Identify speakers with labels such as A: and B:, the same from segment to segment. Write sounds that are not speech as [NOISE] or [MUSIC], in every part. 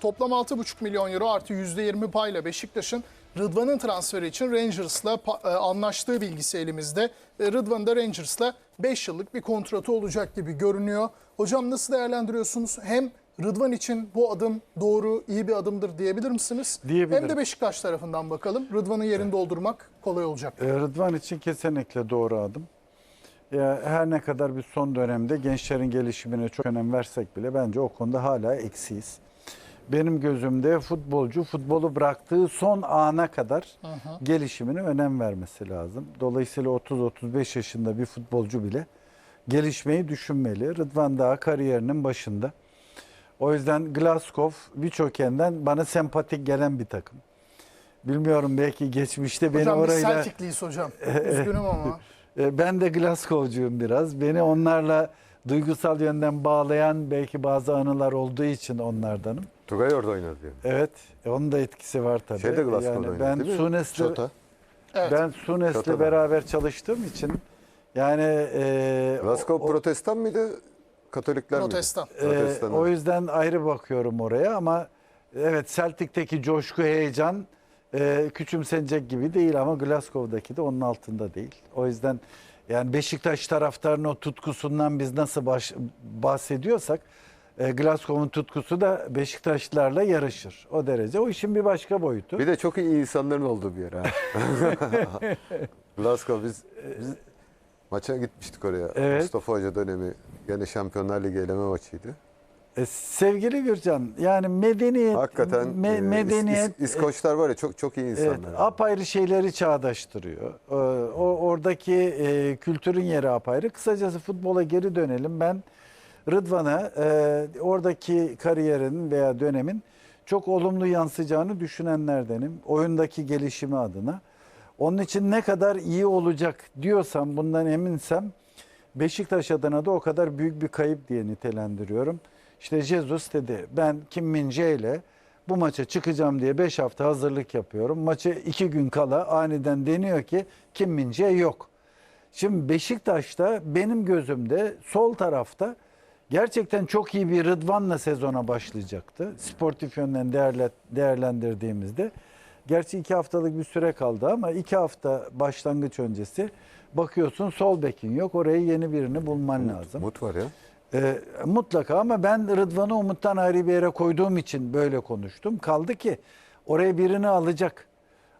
A: Toplam 6,5 milyon euro artı %20 payla Beşiktaş'ın Rıdvan'ın transferi için Rangers'la e, anlaştığı bilgisi elimizde. E, Rıdvan da Rangers'la 5 yıllık bir kontratı olacak gibi görünüyor. Hocam nasıl değerlendiriyorsunuz? Hem Rıdvan için bu adım doğru, iyi bir adımdır diyebilir misiniz?
B: Diyebilirim.
A: Hem de Beşiktaş tarafından bakalım. Rıdvan'ın yerini doldurmak kolay olacak.
B: E, Rıdvan için kesinlikle doğru adım. Her ne kadar biz son dönemde gençlerin gelişimine çok önem versek bile bence o konuda hala eksiyiz. Benim gözümde futbolcu futbolu bıraktığı son ana kadar gelişimine önem vermesi lazım. Dolayısıyla 30-35 yaşında bir futbolcu bile gelişmeyi düşünmeli. Rıdvan daha kariyerinin başında. O yüzden Glasgow birçok yönden bana sempatik gelen bir takım. Bilmiyorum belki geçmişte beni
A: Hocam biz
B: orayla...
A: Celtic'liyiz hocam. [LAUGHS] Üzgünüm ama.
B: E, Ben de Glasgow'cuyum biraz. Beni onlarla duygusal yönden bağlayan belki bazı anılar olduğu için onlardanım.
C: Tugay orada oynadı diyor.
B: Evet, e, onun da etkisi var tabii.
C: Şeyde Glasgow'da
B: yani
C: oynadı
B: ben
C: değil mi?
B: Sunes'le
C: Şota.
A: Evet.
B: ben Sunes'le
C: Şota'da.
B: beraber çalıştığım için yani e,
C: Glasgow
B: o-
C: protestan mıydı? Katolikler
A: Protestan.
C: miydi?
B: e,
C: Protestan.
B: o yüzden ayrı bakıyorum oraya ama evet Celtic'teki coşku, heyecan e, küçümsenecek gibi değil ama Glasgow'daki de onun altında değil. O yüzden yani Beşiktaş taraftarının o tutkusundan biz nasıl baş, bahsediyorsak e, Glasgow'un tutkusu da Beşiktaşlılarla yarışır. O derece. O işin bir başka boyutu.
C: Bir de çok iyi insanların olduğu bir yer ha. [LAUGHS] Glasgow biz, biz maça gitmiştik oraya.
B: Evet.
C: Mustafa Hoca dönemi. Gene Şampiyonlar Ligi eleme maçıydı.
B: E, sevgili Gürcan yani medeniyet
C: Hakikaten
B: me-
C: e, İs-
B: medeniyet
C: İs- İskoçlar var ya çok çok iyi insanlar.
B: Evet, apayrı şeyleri çağdaştırıyor. Ee, O oradaki e, kültürün yeri apayrı. Kısacası futbola geri dönelim. Ben Rıdvan'a e, oradaki kariyerin veya dönemin çok olumlu yansıyacağını düşünenlerdenim. Oyundaki gelişimi adına. Onun için ne kadar iyi olacak diyorsam, bundan eminsem Beşiktaş adına da o kadar büyük bir kayıp diye nitelendiriyorum. İşte Jesus dedi ben Kim Min Jae ile bu maça çıkacağım diye 5 hafta hazırlık yapıyorum. Maça 2 gün kala aniden deniyor ki Kim Min Jae yok. Şimdi Beşiktaş'ta benim gözümde sol tarafta gerçekten çok iyi bir Rıdvan'la sezona başlayacaktı. Sportif yönden değerle, değerlendirdiğimizde. Gerçi iki haftalık bir süre kaldı ama iki hafta başlangıç öncesi bakıyorsun sol bekin yok. Oraya yeni birini bulman lazım.
C: Umut var ya.
B: Ee, mutlaka ama ben Rıdvan'ı Umut'tan ayrı bir yere koyduğum için böyle konuştum. Kaldı ki oraya birini alacak.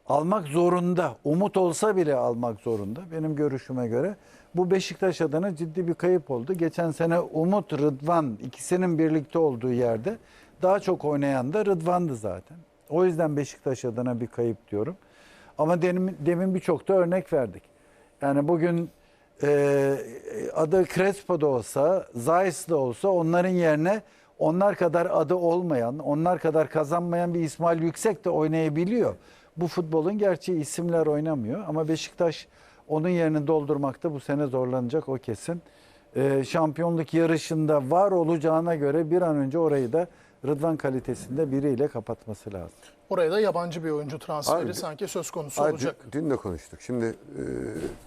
B: Almak zorunda. Umut olsa bile almak zorunda. Benim görüşüme göre. Bu Beşiktaş adına ciddi bir kayıp oldu. Geçen sene Umut, Rıdvan ikisinin birlikte olduğu yerde daha çok oynayan da Rıdvan'dı zaten. O yüzden Beşiktaş adına bir kayıp diyorum. Ama demin, demin birçok da örnek verdik. Yani bugün e, adı Crespo da olsa, Zayis de olsa onların yerine onlar kadar adı olmayan, onlar kadar kazanmayan bir İsmail Yüksek de oynayabiliyor. Bu futbolun gerçeği isimler oynamıyor ama Beşiktaş onun yerini doldurmakta bu sene zorlanacak o kesin. E, şampiyonluk yarışında var olacağına göre bir an önce orayı da Rıdvan kalitesinde biriyle kapatması lazım.
A: Oraya da yabancı bir oyuncu transferi
C: Abi,
A: sanki söz konusu
C: Ay,
A: olacak.
C: Dün, dün de konuştuk. Şimdi e,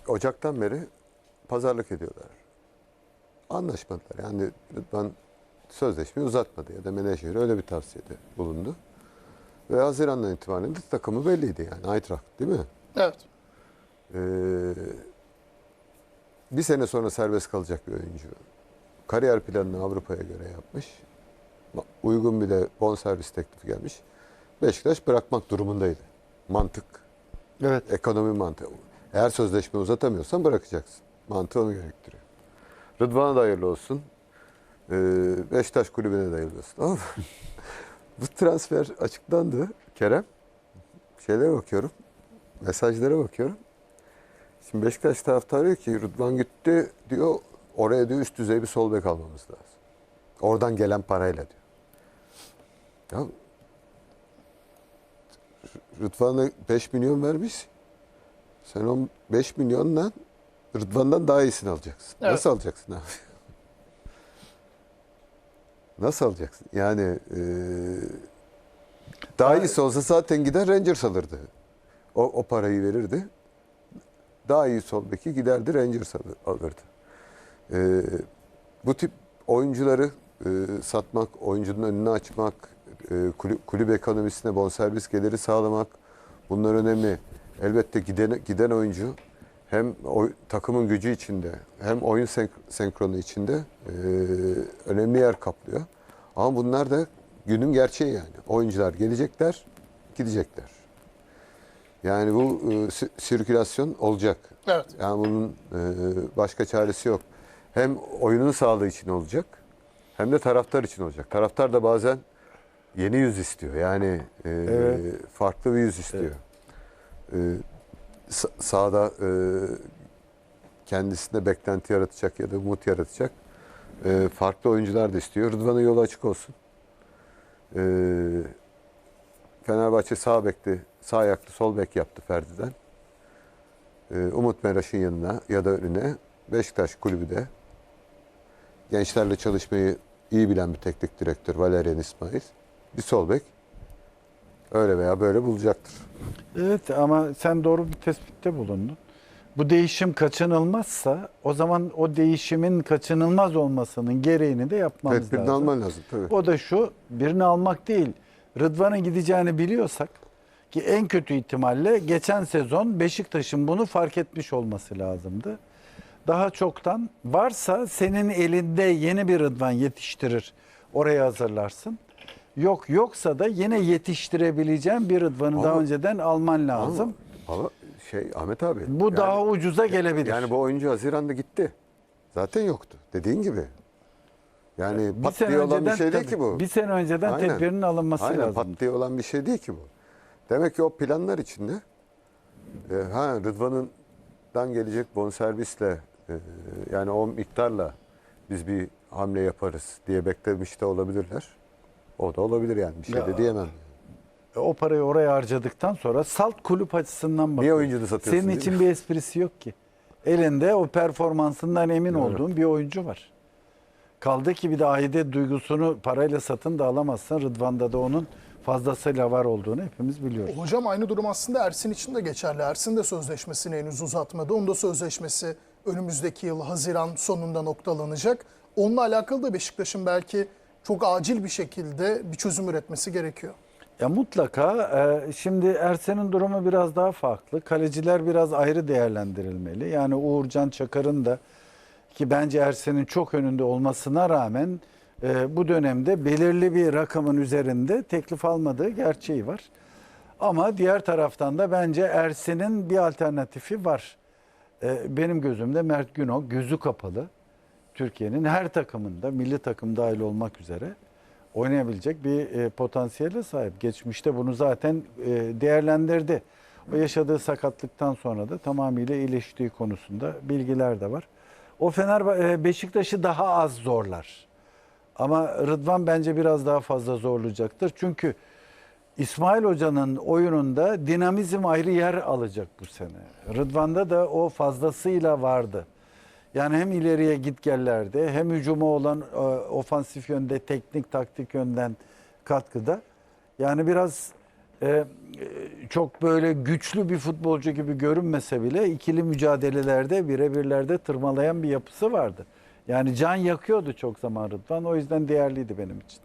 C: Ocak'tan beri pazarlık ediyorlar. Anlaşmadılar. Yani Rıdvan sözleşmeyi uzatmadı ya da menajeri öyle bir tavsiyede bulundu. Ve Haziran'dan itibaren de takımı belliydi yani Eintracht değil mi?
A: Evet.
C: Ee, bir sene sonra serbest kalacak bir oyuncu. Kariyer planını Avrupa'ya göre yapmış. Uygun bir de bonservis teklifi gelmiş. Beşiktaş bırakmak durumundaydı. Mantık,
B: Evet.
C: ekonomi mantığı. Eğer sözleşme uzatamıyorsan bırakacaksın. Mantığı onu gerektiriyor. Rıdvan'a da hayırlı olsun. Ee, Beşiktaş kulübüne de hayırlı olsun. [LAUGHS] Bu transfer açıklandı Kerem. Şeylere bakıyorum. Mesajlara bakıyorum. Şimdi Beşiktaş taraftarı ki Rıdvan gitti diyor. Oraya diyor üst düzey bir sol bek almamız lazım. Oradan gelen parayla diyor. Ya Rıdvan'a 5 milyon vermiş. Sen o 5 milyonla Rıdvan'dan daha iyisini alacaksın.
A: Evet.
C: Nasıl alacaksın abi? [LAUGHS] Nasıl alacaksın? Yani e, daha iyisi olsa zaten gider Rangers alırdı. O, o parayı verirdi. Daha iyi sol beki giderdi Rangers alır- alırdı. E, bu tip oyuncuları e, satmak, oyuncunun önünü açmak, e, kulüp, kulüp ekonomisine bonservis geliri sağlamak bunlar önemli. Elbette giden, giden oyuncu hem oy- takımın gücü içinde hem oyun senk- senkronu içinde e, önemli yer kaplıyor. Ama bunlar da günün gerçeği yani. Oyuncular gelecekler, gidecekler. Yani bu e, sirkülasyon olacak.
A: Evet.
C: Yani bunun e, başka çaresi yok. Hem oyunun sağlığı için olacak hem de taraftar için olacak. Taraftar da bazen yeni yüz istiyor. Yani e,
B: Evet.
C: farklı bir yüz istiyor. E, sa- sahada e, kendisinde beklenti yaratacak ya da umut yaratacak e, farklı oyuncular da istiyor. Rıdvan'ın yolu açık olsun. E, Fenerbahçe sağ bekli, sağ ayaklı sol bek yaptı Ferdi'den. Ee, Umut Meraş'ın yanına ya da önüne Beşiktaş kulübü de gençlerle çalışmayı iyi bilen bir teknik direktör Valerian İsmail bir sol bek öyle veya böyle bulacaktır.
B: Evet ama sen doğru bir tespitte bulundun. Bu değişim kaçınılmazsa o zaman o değişimin kaçınılmaz olmasının gereğini de yapmamız
C: Tedbirini
B: lazım.
C: alman lazım tabii.
B: O da şu, birini almak değil. Rıdvan'ın gideceğini biliyorsak ki en kötü ihtimalle geçen sezon Beşiktaş'ın bunu fark etmiş olması lazımdı. Daha çoktan varsa senin elinde yeni bir Rıdvan yetiştirir. Oraya hazırlarsın. Yok yoksa da yine yetiştirebileceğin bir Rıdvan'ı
C: Ama-
B: daha önceden alman lazım.
C: Ama, ama şey Ahmet abi.
B: Bu
C: yani-
B: daha ucuza gelebilir.
C: Yani bu oyuncu Haziran'da gitti. Zaten yoktu. Dediğin gibi. Yani
B: bir
C: pat diye olan bir şey değil ki bu.
B: Bir sene önceden
C: Aynen.
B: tedbirinin alınması
C: Aynen
B: lazım.
C: pat diye olan bir şey değil ki bu. Demek ki o planlar içinde e, ha Rıdvan'dan gelecek bonservisle e, yani o miktarla biz bir hamle yaparız diye beklemiş de olabilirler. O da olabilir yani bir şey
B: Ya,
C: de diyemem.
B: o parayı oraya harcadıktan sonra salt kulüp açısından bak.
C: Niye oyuncunu satıyorsun?
B: Senin için
C: mi?
B: bir esprisi yok ki. Elinde o performansından emin
C: Doğru.
B: olduğun bir oyuncu var. Kaldı ki bir de aidiyet duygusunu parayla satın da alamazsın. Rıdvan'da da onun fazlasıyla var olduğunu hepimiz biliyoruz.
A: Hocam aynı durum aslında Ersin için de geçerli. Ersin de sözleşmesini henüz uzatmadı. Onun da sözleşmesi önümüzdeki yıl Haziran sonunda noktalanacak. Onunla alakalı da Beşiktaş'ın belki çok acil bir şekilde bir çözüm üretmesi gerekiyor.
B: Ya mutlaka e, şimdi Ersen'in durumu biraz daha farklı. Kaleciler biraz ayrı değerlendirilmeli. Yani Uğurcan Çakar'ın da ki bence Ersen'in çok önünde olmasına rağmen e, bu dönemde belirli bir rakamın üzerinde teklif almadığı gerçeği var. Ama diğer taraftan da bence Ersen'in bir alternatifi var. E, benim gözümde Mert Günok gözü kapalı. Türkiye'nin her takımında, milli takım dahil olmak üzere oynayabilecek bir e, potansiyele sahip. Geçmişte bunu zaten e, değerlendirdi. O yaşadığı sakatlıktan sonra da tamamıyla iyileştiği konusunda bilgiler de var. O Fener e, Beşiktaş'ı daha az zorlar. Ama Rıdvan bence biraz daha fazla zorlayacaktır. Çünkü İsmail Hoca'nın oyununda dinamizm ayrı yer alacak bu sene. Rıdvan'da da o fazlasıyla vardı. Yani hem ileriye gitgellerde hem hücuma olan e, ofansif yönde, teknik taktik yönden katkıda. Yani biraz e, çok böyle güçlü bir futbolcu gibi görünmese bile ikili mücadelelerde birebirlerde tırmalayan bir yapısı vardı. Yani can yakıyordu çok zaman Rıdvan. O yüzden değerliydi benim için.